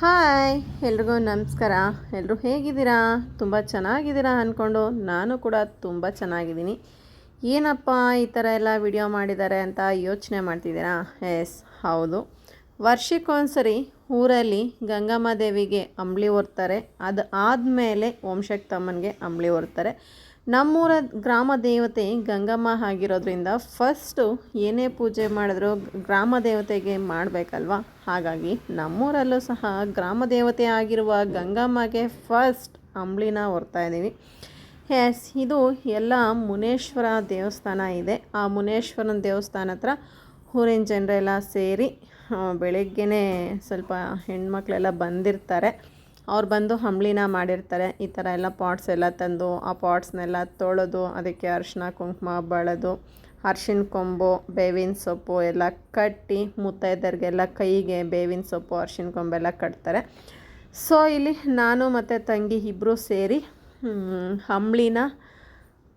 Hi, ಎಲ್ರಿಗೂ ನಮಸ್ಕಾರ. ಎಲ್ಲರೂ ಹೇಗಿದ್ದೀರಾ? ತುಂಬ ಚೆನ್ನಾಗಿದ್ದೀರಾ ಅಂದ್ಕೊಂಡು ನಾನು ಕೂಡ ತುಂಬ ಚೆನ್ನಾಗಿದ್ದೀನಿ. ಏನಪ್ಪ ಈ ಥರ ಎಲ್ಲ ವಿಡಿಯೋ ಮಾಡಿದ್ದಾರೆ ಅಂತ ಯೋಚನೆ ಮಾಡ್ತಿದ್ದೀರಾ? ಎಸ್, ಹೌದು. ವರ್ಷಕ್ಕೊಂದ್ಸರಿ ಊರಲ್ಲಿ ಗಂಗಮ್ಮ ದೇವಿಗೆ ಅಂಬ್ಲಿ ಹೊರ್ತಾರೆ. ಅದು ಆದಮೇಲೆ ಓಂಶಕ್ತಮ್ಮನಿಗೆ ಅಂಬ್ಲಿ ಹೊರ್ತಾರೆ. ನಮ್ಮೂರ ಗ್ರಾಮ ದೇವತೆ ಗಂಗಮ್ಮ ಆಗಿರೋದ್ರಿಂದ ಫಸ್ಟು ಏನೇ ಪೂಜೆ ಮಾಡಿದ್ರು ಗ್ರಾಮ ದೇವತೆಗೆ ಮಾಡಬೇಕಲ್ವ? ಹಾಗಾಗಿ ನಮ್ಮೂರಲ್ಲೂ ಸಹ ಗ್ರಾಮ ದೇವತೆ ಆಗಿರುವ ಗಂಗಮ್ಮಗೆ ಫಸ್ಟ್ ಅಂಬ್ಳಿನ ಹೊರ್ತಾ ಇದ್ದೀವಿ. ಎಸ್ ಇದು ಎಲ್ಲ ಮುನೇಶ್ವರ ದೇವಸ್ಥಾನ ಇದೆ. ಆ ಮುನೇಶ್ವರನ ದೇವಸ್ಥಾನ ಹತ್ರ ಊರಿನ ಜನರೆಲ್ಲ ಸೇರಿ ಬೆಳಗ್ಗೆನೇ ಸ್ವಲ್ಪ ಹೆಣ್ಮಕ್ಳೆಲ್ಲ ಬಂದಿರ್ತಾರೆ. ಅವ್ರು ಬಂದು ಹಂಬ್ಳಿನ ಮಾಡಿರ್ತಾರೆ. ಈ ಥರ ಎಲ್ಲ ಪಾಟ್ಸ್ ಎಲ್ಲ ತಂದು, ಆ ಪಾಟ್ಸ್ನೆಲ್ಲ ತೊಳೆದು, ಅದಕ್ಕೆ ಅರಿಶಿನ ಕುಂಕುಮ ಬಳದು ಅರ್ಶಿನ ಕೊಂಬು, ಬೇವಿನ ಸೊಪ್ಪು ಎಲ್ಲ ಕಟ್ಟಿ ಮುತ್ತೈದರಿಗೆಲ್ಲ ಕೈಗೆ ಬೇವಿನ ಸೊಪ್ಪು ಅರ್ಶಿನ ಕೊಂಬೆಲ್ಲ ಕಟ್ತಾರೆ. ಸೊ ಇಲ್ಲಿ ನಾನು ಮತ್ತು ತಂಗಿ ಇಬ್ಬರು ಸೇರಿ ಅಂಬ್ಲಿನ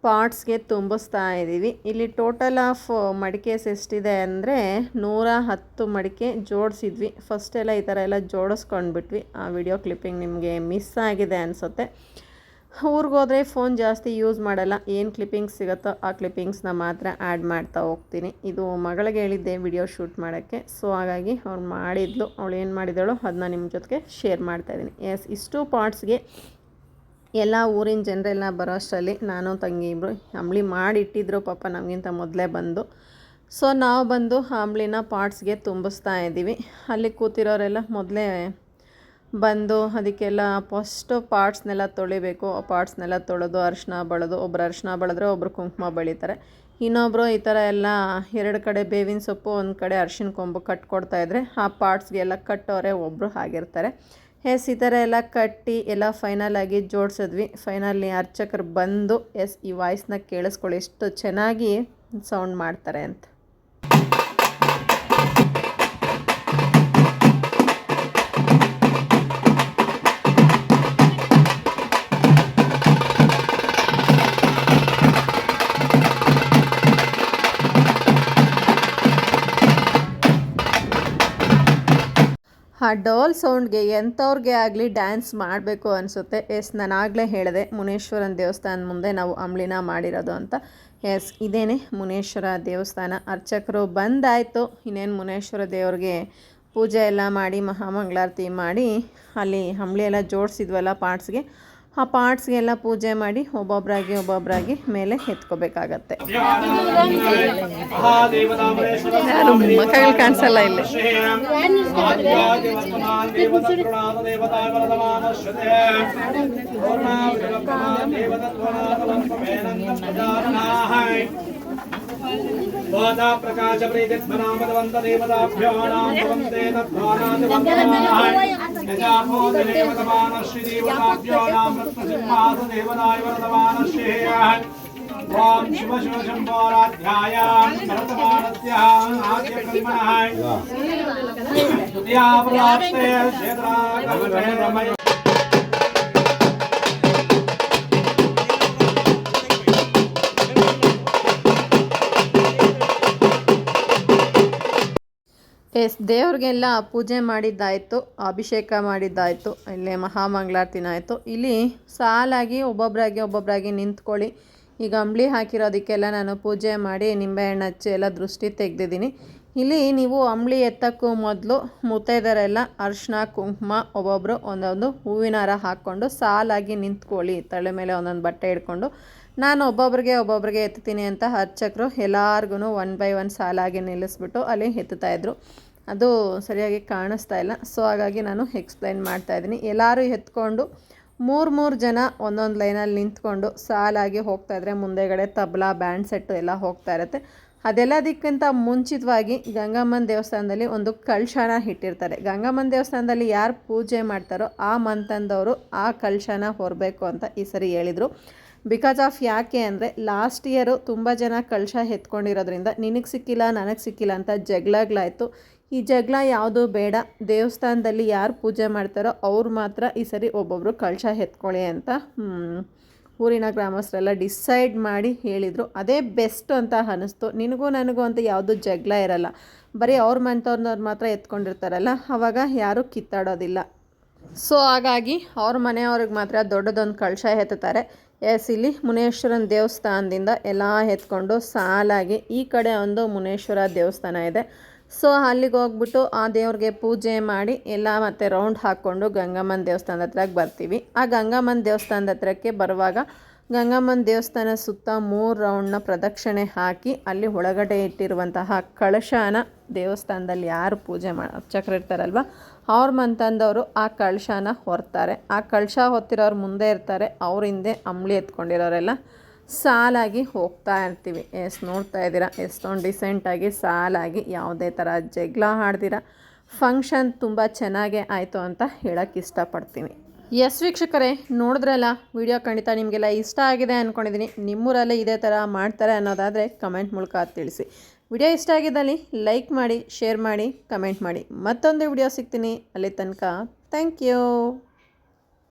ಪಾಟ್ಸ್ಗೆ ತುಂಬಿಸ್ತಾ ಇದ್ದೀವಿ. ಇಲ್ಲಿ ಟೋಟಲ್ ಆಫ್ ಮಡಿಕೆಸ್ ಎಷ್ಟಿದೆ ಅಂದರೆ ನೂರ ಹತ್ತು ಮಡಿಕೆ ಜೋಡಿಸಿದ್ವಿ. ಫಸ್ಟೆಲ್ಲ ಈ ಥರ ಎಲ್ಲ ಜೋಡಿಸ್ಕೊಂಡ್ಬಿಟ್ವಿ. ಆ ವಿಡಿಯೋ ಕ್ಲಿಪ್ಪಿಂಗ್ ನಿಮಗೆ ಮಿಸ್ ಆಗಿದೆ ಅನಿಸುತ್ತೆ. ಊರಿಗೋದ್ರೆ ಫೋನ್ ಜಾಸ್ತಿ ಯೂಸ್ ಮಾಡಲ್ಲ. ಏನು ಕ್ಲಿಪ್ಪಿಂಗ್ಸ್ ಸಿಗುತ್ತೋ ಆ ಕ್ಲಿಪ್ಪಿಂಗ್ಸ್ನ ಮಾತ್ರ ಆ್ಯಡ್ ಮಾಡ್ತಾ ಹೋಗ್ತೀನಿ. ಇದು ಮಗಳಿಗೆ ಹೇಳಿದ್ದೆ ವಿಡಿಯೋ ಶೂಟ್ ಮಾಡೋಕ್ಕೆ. ಸೊ ಹಾಗಾಗಿ ಅವ್ರು ಮಾಡಿದ್ಲು. ಅವಳು ಏನು ಮಾಡಿದಳು ಅದನ್ನ ನಿಮ್ಮ ಜೊತೆಗೆ ಶೇರ್ ಮಾಡ್ತಾಯಿದ್ದೀನಿ ಎಸ್ ಇಷ್ಟು ಪಾರ್ಟ್ಸ್ಗೆ ಎಲ್ಲ ಊರಿನ ಜನರೆಲ್ಲ ಬರೋ ಅಷ್ಟರಲ್ಲಿ ನಾನು, ತಂಗಿ ಇಬ್ಬರು ಅಂಬಳಿ ಮಾಡಿಟ್ಟಿದ್ರು ಪಾಪ ನಮಗಿಂತ ಮೊದಲೇ ಬಂದು. ಸೊ, ನಾವು ಬಂದು ಅಂಬಳಿನ ಪಾರ್ಟ್ಸ್ಗೆ ತುಂಬಿಸ್ತಾ ಇದ್ದೀವಿ. ಅಲ್ಲಿ ಕೂತಿರೋರೆಲ್ಲ ಮೊದಲೇ ಬಂದು ಅದಕ್ಕೆಲ್ಲ ಫಸ್ಟು ಪಾರ್ಟ್ಸ್ನೆಲ್ಲ ತೊಳಿಬೇಕು. ಆ ಪಾರ್ಟ್ಸ್ನೆಲ್ಲ ತೊಳೆದು ಅರಿಶಿನ ಬಳದು ಒಬ್ಬರು ಅರಿಶಿನ ಬಳದ್ರೆ ಒಬ್ರು ಕುಂಕುಮ ಬೆಳೀತಾರೆ. ಇನ್ನೊಬ್ಬರು ಈ ಥರ ಎಲ್ಲ ಎರಡು ಕಡೆ ಬೇವಿನ ಸೊಪ್ಪು, ಒಂದು ಕಡೆ ಅರಿಶಿನ ಕೊಂಬು ಕಟ್ಕೊಡ್ತಾಯಿದ್ರೆ ಆ ಪಾರ್ಟ್ಸ್ಗೆಲ್ಲ ಕಟ್ಟೋರೆ ಒಬ್ಬರು ಆಗಿರ್ತಾರೆ. ಎಸ್, ಈ ಥರ ಎಲ್ಲ ಕಟ್ಟಿ ಎಲ್ಲ ಫೈನಲ್ ಆಗಿ ಜೋಡಿಸಿದ್ವಿ. ಫೈನಲಿ ಅರ್ಚಕರು ಬಂದು, ಎಸ್, ಈ ವಾಯ್ಸ್ನ ಕೇಳಿಸ್ಕೊಳ್ಳಿ, ಎಷ್ಟು ಚೆನ್ನಾಗಿ ಸೌಂಡ್ ಮಾಡ್ತಾರೆ ಅಂತ. ಆ ಡೋಲ್ ಸೌಂಡ್ಗೆ ಎಂಥವ್ರಿಗೆ ಆಗಲಿ ಡ್ಯಾನ್ಸ್ ಮಾಡಬೇಕು ಅನಿಸುತ್ತೆ. ಎಸ್, ನಾನು ಆಗಲೇ ಹೇಳಿದೆ, ಮುನೇಶ್ವರನ ದೇವಸ್ಥಾನದ ಮುಂದೆ ನಾವು ಅಂಬ್ಲಿನ ಮಾಡಿರೋದು ಅಂತ. ಎಸ್, ಇದೇನೆ ಮುನೇಶ್ವರ ದೇವಸ್ಥಾನ. ಅರ್ಚಕರು ಬಂದಾಯಿತು. ಇನ್ನೇನು ಮುನೇಶ್ವರ ದೇವ್ರಿಗೆ ಪೂಜೆ ಎಲ್ಲ ಮಾಡಿ ಮಹಾಮಂಗಳಾರತಿ ಮಾಡಿ ಅಲ್ಲಿ ಅಂಬ್ಲಿ ಎಲ್ಲ ಜೋಡಿಸಿದ್ವಲ್ಲ ಪಾರ್ಟ್ಸ್ಗೆ ಆ ಪಾರ್ಟ್ಸ್ಗೆಲ್ಲ ಪೂಜೆ ಮಾಡಿ ಒಬ್ಬೊಬ್ಬರಾಗಿ ಒಬ್ಬೊಬ್ಬರಾಗಿ ಮೇಲೆ ಎತ್ಕೋಬೇಕಾಗತ್ತೆ. ಯಾರು ಮಕ್ಕಳು ಕಾಣಿಸಲ್ಲ ಇಲ್ಲಿ. वादा प्रकाश प्रेतिस्मनामदवन्त देवताभ्याणां त्वन्ते तद्भानात् वन्दनाय यजाभो देवतमानश्री देवताभ्याणां रत्नसिंहास देवताय वर्तमानश्रेयः ॐ शिव शिव शम्भोराध्यायां भरतमानस्याम् आद्यकर्मणः द्वितीया प्राप्ते क्षेत्रागमनमय ಎಸ್, ದೇವ್ರಿಗೆಲ್ಲ ಪೂಜೆ ಮಾಡಿದ್ದಾಯಿತು, ಅಭಿಷೇಕ ಮಾಡಿದ್ದಾಯಿತು, ಇಲ್ಲೇ ಮಹಾಮಂಗಳಾರತಿನ ಆಯಿತು. ಇಲ್ಲಿ ಸಾಲಾಗಿ ಒಬ್ಬೊಬ್ಬರಾಗಿ ಒಬ್ಬೊಬ್ಬರಾಗಿ ನಿಂತ್ಕೊಳ್ಳಿ. ಈಗ ಅಂಬಳಿ ಹಾಕಿರೋದಕ್ಕೆಲ್ಲ ನಾನು ಪೂಜೆ ಮಾಡಿ ನಿಂಬೆಹಣ್ಣು ಹಚ್ಚಿ ಎಲ್ಲ ದೃಷ್ಟಿ ತೆಗೆದಿದ್ದೀನಿ. ಇಲ್ಲಿ ನೀವು ಅಂಬಳಿ ಎತ್ತಕ್ಕೂ ಮೊದಲು ಮುತ್ತೈದರೆಲ್ಲ ಅರಿಶಿನ ಕುಂಕುಮ ಒಬ್ಬೊಬ್ಬರು ಒಂದೊಂದು ಹೂವಿನ ಹಾರ ಹಾಕ್ಕೊಂಡು ಸಾಲಾಗಿ ನಿಂತ್ಕೊಳ್ಳಿ. ತಲೆ ಮೇಲೆ ಒಂದೊಂದು ಬಟ್ಟೆ ಹಿಡ್ಕೊಂಡು ನಾನು ಒಬ್ಬೊಬ್ರಿಗೆ ಒಬ್ಬೊಬ್ರಿಗೆ ಎತ್ತುತ್ತೀನಿ ಅಂತ ಅರ್ಚಕರು ಎಲ್ಲಾರ್ಗು ಒನ್ ಬೈ ಒನ್ ಸಾಲಾಗಿ ನಿಲ್ಲಿಸ್ಬಿಟ್ಟು ಅಲ್ಲಿ ಎತ್ತುತ್ತಾಯಿದ್ರು ಅದು ಸರಿಯಾಗಿ ಕಾಣಿಸ್ತಾ ಇಲ್ಲ. ಸೊ ಹಾಗಾಗಿ ನಾನು ಎಕ್ಸ್ಪ್ಲೈನ್ ಮಾಡ್ತಾಯಿದ್ದೀನಿ ಎಲ್ಲರೂ ಎತ್ಕೊಂಡು ಮೂರು ಮೂರು ಜನ ಒಂದೊಂದು ಲೈನಲ್ಲಿ ನಿಂತ್ಕೊಂಡು ಸಾಲಾಗಿ ಹೋಗ್ತಾಯಿದ್ರೆ ಮುಂದೆಗಡೆ ತಬಲಾ ಬ್ಯಾಂಡ್ ಸೆಟ್ಟು ಎಲ್ಲ ಹೋಗ್ತಾ ಇರುತ್ತೆ. ಅದೆಲ್ಲದಕ್ಕಿಂತ ಮುಂಚಿತವಾಗಿ ಗಂಗಮ್ಮನ ದೇವಸ್ಥಾನದಲ್ಲಿ ಒಂದು ಕಳಶನ ಇಟ್ಟಿರ್ತಾರೆ. ಗಂಗಮ್ಮನ ದೇವಸ್ಥಾನದಲ್ಲಿ ಯಾರು ಪೂಜೆ ಮಾಡ್ತಾರೋ ಆ ಮಂತಂದವರು ಆ ಕಳಶನ ಹೊರಬೇಕು ಅಂತ ಈ ಸರಿ ಹೇಳಿದರು. ಬಿಕಾಸ್ ಆಫ್ ಯಾಕೆ ಅಂದರೆ ಲಾಸ್ಟ್ ಇಯರು ತುಂಬ ಜನ ಕಳಶ ಎತ್ಕೊಂಡಿರೋದ್ರಿಂದ ನಿನಗೆ ಸಿಕ್ಕಿಲ್ಲ, ನನಗೆ ಸಿಕ್ಕಿಲ್ಲ ಅಂತ ಜಗಳಾಗ್ಲಾಯಿತು ಈ ಜಗಳ ಯಾವುದು ಬೇಡ. ದೇವಸ್ಥಾನದಲ್ಲಿ ಯಾರು ಪೂಜೆ ಮಾಡ್ತಾರೋ ಅವ್ರು ಮಾತ್ರ ಈ ಸರಿ ಒಬ್ಬೊಬ್ಬರು ಕಳಶ ಎತ್ಕೊಳ್ಳಿ ಅಂತ ಊರಿನ ಗ್ರಾಮಸ್ಥರೆಲ್ಲ ಡಿಸೈಡ್ ಮಾಡಿ ಹೇಳಿದರು. ಅದೇ ಬೆಸ್ಟ್ ಅಂತ ಅನ್ನಿಸ್ತು ನಿನಗೂ ನನಗೂ ಅಂತ ಯಾವುದು ಜಗಳ ಇರಲ್ಲ. ಬರೀ ಅವ್ರ ಮನೆತವ್ರನ್ನವ್ರು ಮಾತ್ರ ಎತ್ಕೊಂಡಿರ್ತಾರಲ್ಲ, ಅವಾಗ ಯಾರೂ ಕಿತ್ತಾಡೋದಿಲ್ಲ. ಸೊ ಹಾಗಾಗಿ ಅವ್ರ ಮನೆಯವ್ರಿಗೆ ಮಾತ್ರ ದೊಡ್ಡದೊಂದು ಕಳಶ ಎತ್ತುತ್ತಾರೆ ಎಸ್, ಇಲ್ಲಿ ಮುನೇಶ್ವರನ ದೇವಸ್ಥಾನದಿಂದ ಎಲ್ಲ ಎತ್ಕೊಂಡು ಸಾಲಾಗಿ ಈ ಕಡೆ ಒಂದು ಮುನೇಶ್ವರ ದೇವಸ್ಥಾನ ಇದೆ. ಸೊ ಅಲ್ಲಿಗೆ ಹೋಗ್ಬಿಟ್ಟು ಆ ದೇವ್ರಿಗೆ ಪೂಜೆ ಮಾಡಿ ಎಲ್ಲ ಮತ್ತೆ ರೌಂಡ್ ಹಾಕ್ಕೊಂಡು ಗಂಗಮ್ಮನ ದೇವಸ್ಥಾನದ ಹತ್ರಕ್ಕೆ ಬರ್ತೀವಿ. ಆ ಗಂಗಮ್ಮನ ದೇವಸ್ಥಾನದ ಹತ್ರಕ್ಕೆ ಬರುವಾಗ ಗಂಗಮ್ಮನ ದೇವಸ್ಥಾನ ಸುತ್ತ ಮೂರು ರೌಂಡ್ನ ಪ್ರದಕ್ಷಿಣೆ ಹಾಕಿ ಅಲ್ಲಿ ಒಳಗಡೆ ಇಟ್ಟಿರುವಂತಹ ಕಳಶನ ದೇವಸ್ಥಾನದಲ್ಲಿ ಯಾರು ಪೂಜೆ ಮಾಡಿ ಅರ್ಚಕರು ಇರ್ತಾರಲ್ವ ಅವ್ರ ಮಂತಂದವರು ಆ ಕಳಶನ ಹೊರ್ತಾರೆ. ಆ ಕಳಶ ಹೊತ್ತಿರೋರು ಮುಂದೆ ಇರ್ತಾರೆ. ಅವ್ರ ಹಿಂದೆ ಅಂಬ್ಲಿ ಎತ್ಕೊಂಡಿರೋರೆಲ್ಲ. ಸಾಲಾಗಿ ಹೋಗ್ತಾ ಇರ್ತೀವಿ. ಎಷ್ಟು ನೋಡ್ತಾ ಇದ್ದೀರಾ? ಎಷ್ಟೊಂದು ಡಿಸೆಂಟಾಗಿ ಸಾಲಾಗಿ ಯಾವುದೇ ಥರ ಜಗಳ ಆಡ್ದಿರ ಫಂಕ್ಷನ್ ತುಂಬ ಚೆನ್ನಾಗೇ ಆಯಿತು ಅಂತ ಹೇಳೋಕ್ಕೆ ಇಷ್ಟಪಡ್ತೀನಿ. ಎಸ್ ವೀಕ್ಷಕರೇ, ನೋಡಿದ್ರಲ್ಲ, ವಿಡಿಯೋ ಖಂಡಿತ ನಿಮಗೆಲ್ಲ ಇಷ್ಟ ಆಗಿದೆ ಅಂದ್ಕೊಂಡಿದ್ದೀನಿ ನಿಮ್ಮೂರಲ್ಲೇ ಇದೇ ಥರ ಮಾಡ್ತಾರೆ ಅನ್ನೋದಾದರೆ ಕಮೆಂಟ್ ಮೂಲಕ ತಿಳಿಸಿ. ವಿಡಿಯೋ ಇಷ್ಟ ಆಗಿದ್ದಲ್ಲಿ ಲೈಕ್ ಮಾಡಿ, ಶೇರ್ ಮಾಡಿ, ಕಮೆಂಟ್ ಮಾಡಿ. ಮತ್ತೊಂದು ವಿಡಿಯೋ ಸಿಗ್ತೀನಿ. ಅಲ್ಲಿ ತನಕ ಥ್ಯಾಂಕ್ ಯು.